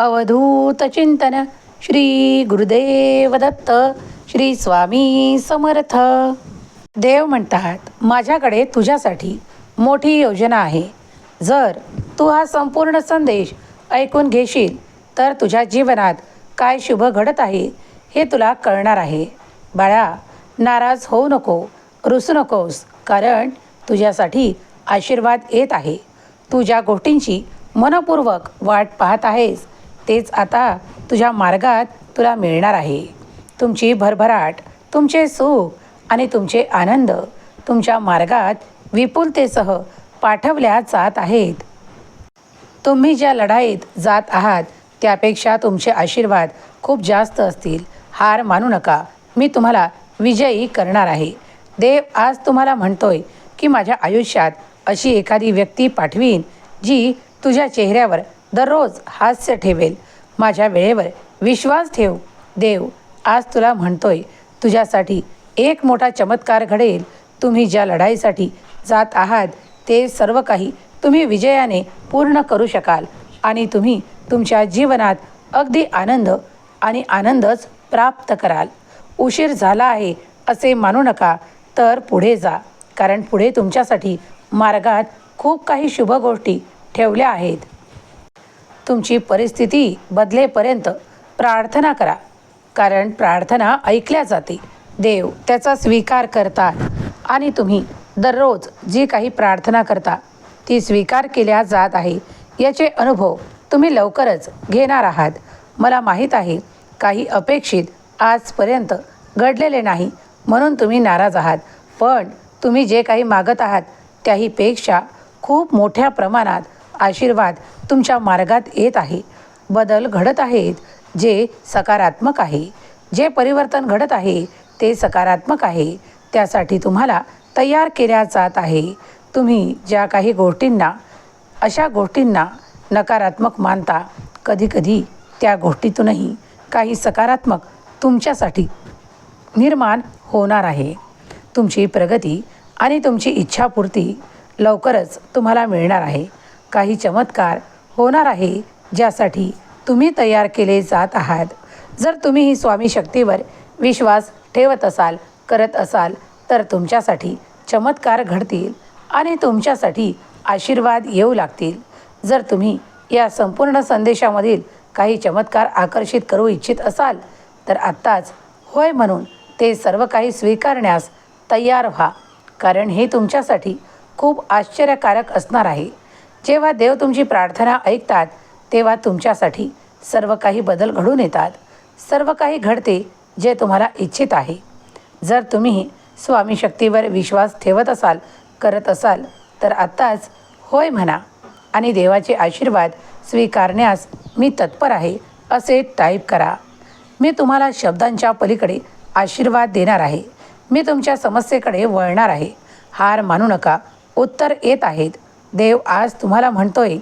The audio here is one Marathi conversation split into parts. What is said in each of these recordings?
अवधूत चिंतन श्री गुरुदेव दत्त श्री स्वामी समर्थ. देव म्हणतात माझ्याकडे तुझ्यासाठी मोठी योजना आहे. जर तू हा संपूर्ण संदेश ऐकून घेशील तर तुझ्या जीवनात काय शुभ घडत आहे हे तुला कळणार आहे. बाळा नाराज होऊ नको रुसू नकोस कारण तुझ्यासाठी आशीर्वाद येत आहे. तू ज्या गोष्टींची मनपूर्वक वाट पाहत आहेस तेच आता तुझ्या मार्गात तुला मिळणार आहे. तुमची भरभराट तुमचे सुख आणि तुमचे आनंद तुमच्या मार्गात विपुलतेसह पाठवल्या जात आहेत. तुम्ही ज्या लढाईत जात आहात त्यापेक्षा तुमचे आशीर्वाद खूप जास्त असतील. हार मानू नका. मी तुम्हाला विजयी करणार आहे. देव आज तुम्हाला म्हणतोय की माझ्या आयुष्यात अशी एखादी व्यक्ती पाठवीन जी तुझ्या चेहऱ्यावर दररोज हास्य ठेवेल. माझ्या वेळेवर विश्वास ठेव. देव आज तुला म्हणतोय तुझ्यासाठी एक मोठा चमत्कार घडेल. तुम्ही ज्या लढाईसाठी जात आहात ते सर्व काही तुम्ही विजयाने पूर्ण करू शकाल आणि तुम्ही तुमच्या जीवनात अगदी आनंद आणि आनंदच प्राप्त कराल. उशीर झाला आहे असे मानू नका तर पुढे जा. कारण पुढे तुमच्यासाठी मार्गात खूप काही शुभ गोष्टी ठेवल्या आहेत. तुमची परिस्थिती बदलेपर्यंत प्रार्थना करा. कारण प्रार्थना ऐकल्या जाते. देव त्याचा स्वीकार करतात. आणि तुम्ही दररोज जी काही प्रार्थना करता ती स्वीकार केल्या जात आहे. याचे अनुभव तुम्ही लवकरच घेणार आहात. मला माहीत आहे काही अपेक्षित आजपर्यंत घडलेले नाही म्हणून तुम्ही नाराज आहात. पण तुम्ही जे काही मागत आहात त्याहीपेक्षा खूप मोठ्या प्रमाणात आशीर्वाद तुमच्या मार्गात येत आहे. बदल घडत आहेत जे सकारात्मक आहे. जे परिवर्तन घडत आहे ते सकारात्मक आहे. त्यासाठी तुम्हाला तयार केल्या जात आहे. तुम्ही ज्या काही गोष्टींना अशा गोष्टींना नकारात्मक मानता कधीकधी त्या गोष्टीतूनही काही सकारात्मक तुमच्यासाठी निर्माण होणार आहे. तुमची प्रगती आणि तुमची इच्छापूर्ती लवकरच तुम्हाला मिळणार आहे. काही चमत्कार होणार आहे ज्यासाठी तुम्ही तयार केले जात आहात. जर तुम्ही ही स्वामी शक्तीवर विश्वास ठेवत असाल करत असाल तर तुमच्यासाठी चमत्कार घडतील आणि तुमच्यासाठी आशीर्वाद येऊ लागतील. जर तुम्ही या संपूर्ण संदेशामधील काही चमत्कार आकर्षित करू इच्छित असाल तर आत्ताच होय म्हणून ते सर्व काही स्वीकारण्यास तयार व्हा कारण हे तुमच्यासाठी खूप आश्चर्यकारक असणार आहे. जेव्हा देव तुमची प्रार्थना ऐकतात तेव्हा तुमच्यासाठी सर्व काही बदल घडून येतात. सर्व काही घडते जे तुम्हाला इच्छित आहे. जर तुम्ही स्वामी शक्तीवर विश्वास ठेवत असाल करत असाल तर आत्ताच होय म्हणा आणि देवाचे आशीर्वाद स्वीकारण्यास मी तत्पर आहे असे टाईप करा. मी तुम्हाला शब्दांच्या पलीकडे आशीर्वाद देणार आहे. मी तुमच्या समस्येकडे वळणार आहे. हार मानू नका. उत्तर येत आहेत. देव आज तुम्हाला म्हणतोय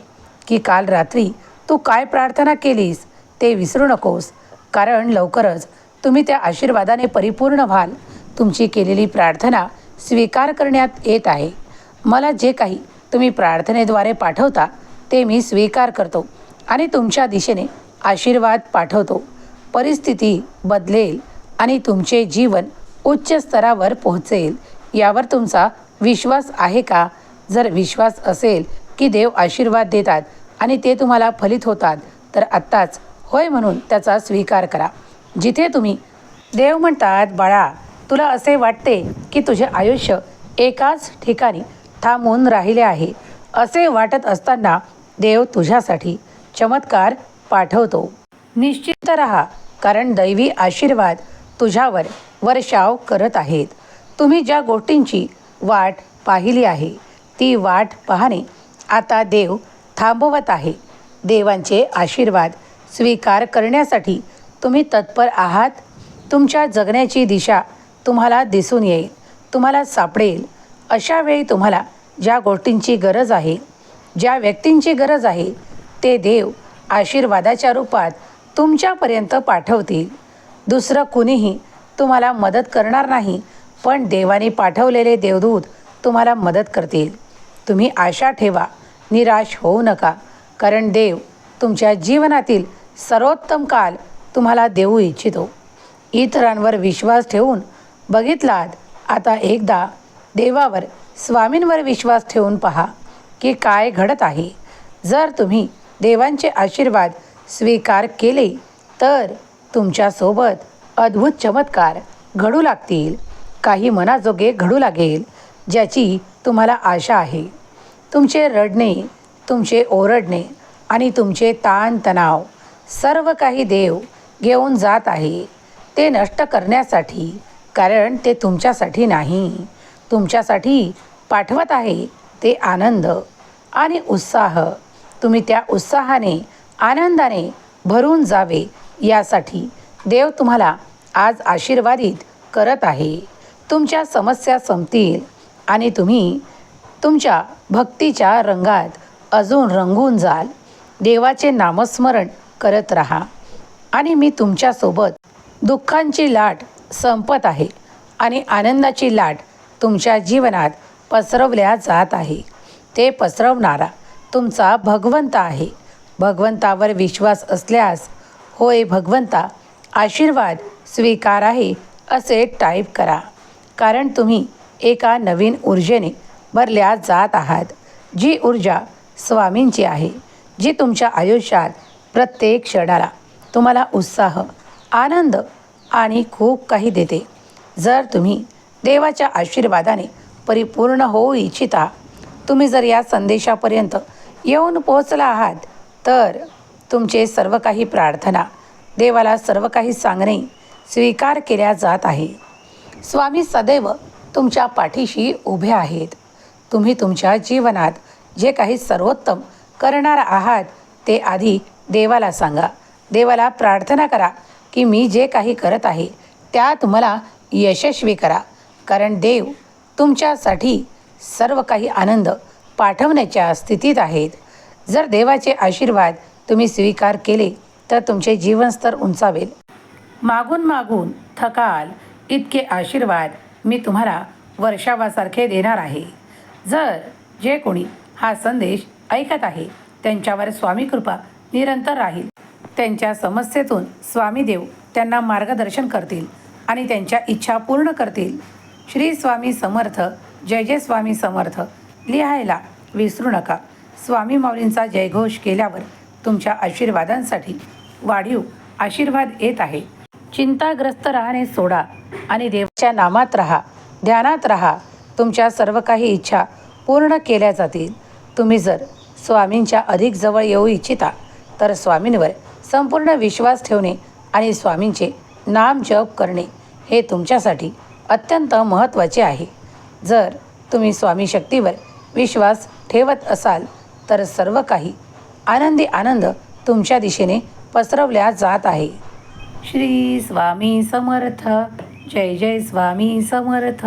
की काल रात्री तू काय प्रार्थना केलीस ते विसरू नकोस. कारण लवकरच तुम्ही त्या आशीर्वादाने परिपूर्ण व्हाल. तुमची केलेली प्रार्थना स्वीकार करण्यात येत आहे. मला जे काही तुम्ही प्रार्थनेद्वारे पाठवता ते मी स्वीकार करतो आणि तुमच्या दिशेने आशीर्वाद पाठवतो. परिस्थिती बदलेल आणि तुमचे जीवन उच्च स्तरावर पोहोचेल यावर तुमचा विश्वास आहे का? जर विश्वास असेल की देव आशीर्वाद देतात आणि ते तुम्हाला फलित होतात तर आत्ताच होय म्हणून त्याचा स्वीकार करा. जिथे तुम्ही देव म्हणतात बाळा तुला असे वाटते की तुझे आयुष्य एकाच ठिकाणी थांबून राहिले आहे असे वाटत असताना देव तुझ्यासाठी चमत्कार पाठवतो. निश्चित राहा कारण दैवी आशीर्वाद तुझ्यावर वर्षाव करत आहेत. तुम्ही ज्या गोष्टींची वाट पाहिली आहे ती वाट पाहणे आता देव थांबवत आहे. देवांचे आशीर्वाद स्वीकार करण्यासाठी तुम्ही तत्पर आहात. तुमच्या जगण्याची दिशा तुम्हाला दिसून येईल. तुम्हाला सापडेल. अशा वेळी तुम्हाला ज्या गोष्टींची गरज आहे ज्या व्यक्तींची गरज आहे ते देव आशीर्वादाच्या रूपात तुमच्यापर्यंत पाठवतील. दुसरं कुणीही तुम्हाला मदत करणार नाही पण देवाने पाठवलेले देवदूत तुम्हाला मदत करतील. तुम्ही आशा ठेवा. निराश होऊ नका. कारण देव तुमच्या जीवनातील सर्वोत्तम काल तुम्हाला देऊ इच्छितो. इतरांवर विश्वास ठेवून बघितलात. आता एकदा देवावर स्वामींवर विश्वास ठेवून पहा की काय घडत आहे. जर तुम्ही देवांचे आशीर्वाद स्वीकार केले तर तुमच्यासोबत अद्भुत चमत्कार घडू लागतील. काही मनाजोगे घडू लागेल ज्याची तुम्हाला आशा आहे. तुमचे रडणे तुमचे ओरडणे आणि तुमचे ताणतणाव सर्व काही देव घेऊन जात आहे. ते नष्ट करण्यासाठी कारण ते तुमच्यासाठी नाही. तुमच्यासाठी पाठवत आहे ते आनंद आणि उत्साह. तुम्ही त्या उत्साहाने आनंदाने भरून जावे यासाठी देव तुम्हाला आज आशीर्वादित करत आहे. तुमच्या समस्या संपतील आणि तुम्ही तुमच्या भक्तीच्या रंगात अजून रंगून जाल. देवाचे नामस्मरण करत राहा. आणि मी तुमच्यासोबत दुःखांची लाट संपत आहे आणि आनंदाची लाट तुमच्या जीवनात पसरवल्या जात आहे. ते पसरवणारा तुमचा भगवंत आहे. भगवंतावर विश्वास असल्यास होय भगवंता आशीर्वाद स्वीकार आहे असे टाईप करा. कारण तुम्ही एका नवीन ऊर्जेने भरल्या जात आहात. जी ऊर्जा स्वामींची आहे जी तुमच्या आयुष्यात प्रत्येक क्षणाला तुम्हाला उत्साह आनंद आणि खूप काही देते. जर तुम्ही देवाच्या आशीर्वादाने परिपूर्ण होऊ इच्छिता तुम्ही जर या संदेशापर्यंत येऊन पोहोचला आहात तर तुमचे सर्व काही प्रार्थना देवाला सर्व काही सांगणे स्वीकार केल्या जात आहे. स्वामी सदैव तुमच्या पाठीशी उभे आहेत. तुम्ही तुमच्या जीवनात जे काही सर्वोत्तम करणार आहात ते आधी देवाला सांगा. देवाला प्रार्थना करा की मी जे काही करत आहे त्यात मला यशस्वी करा. कारण देव तुमच्यासाठी सर्व काही आनंद पाठवण्याच्या स्थितीत आहेत. जर देवाचे आशीर्वाद तुम्ही स्वीकार केले तर तुमचे जीवनस्तर उंचावेल. मागून मागून थकाल इतके आशीर्वाद मी तुम्हाला वर्षावासारखे देणार आहे. जर जे कोणी हा संदेश ऐकत आहे त्यांच्यावर स्वामी कृपा निरंतर राहील. त्यांच्या समस्येतून स्वामी देव त्यांना मार्गदर्शन करतील आणि त्यांच्या इच्छा पूर्ण करतील. श्री स्वामी समर्थ जय जय स्वामी समर्थ. लिहायला विसरू नका. स्वामी माऊलींचा जयघोष केल्यावर तुमच्या आशीर्वादांसाठी वाढीव आशीर्वाद येत आहे. चिंताग्रस्त राहणे सोडा आणि देवाच्या नामात राहा ध्यानात राहा. तुमच्या सर्व काही इच्छा पूर्ण केल्या जातील. तुम्ही जर स्वामींच्या अधिक जवळ येऊ इच्छिता तर स्वामींवर संपूर्ण विश्वास ठेवणे आणि स्वामींचे नाम जप करणे हे तुमच्यासाठी अत्यंत महत्त्वाचे आहे. जर तुम्ही स्वामी शक्तीवर विश्वास ठेवत असाल तर सर्व काही आनंदी आनंद तुमच्या दिशेने पसरवल्या जात आहे. श्री स्वामी समर्थ. जय जय स्वामी समर्थ.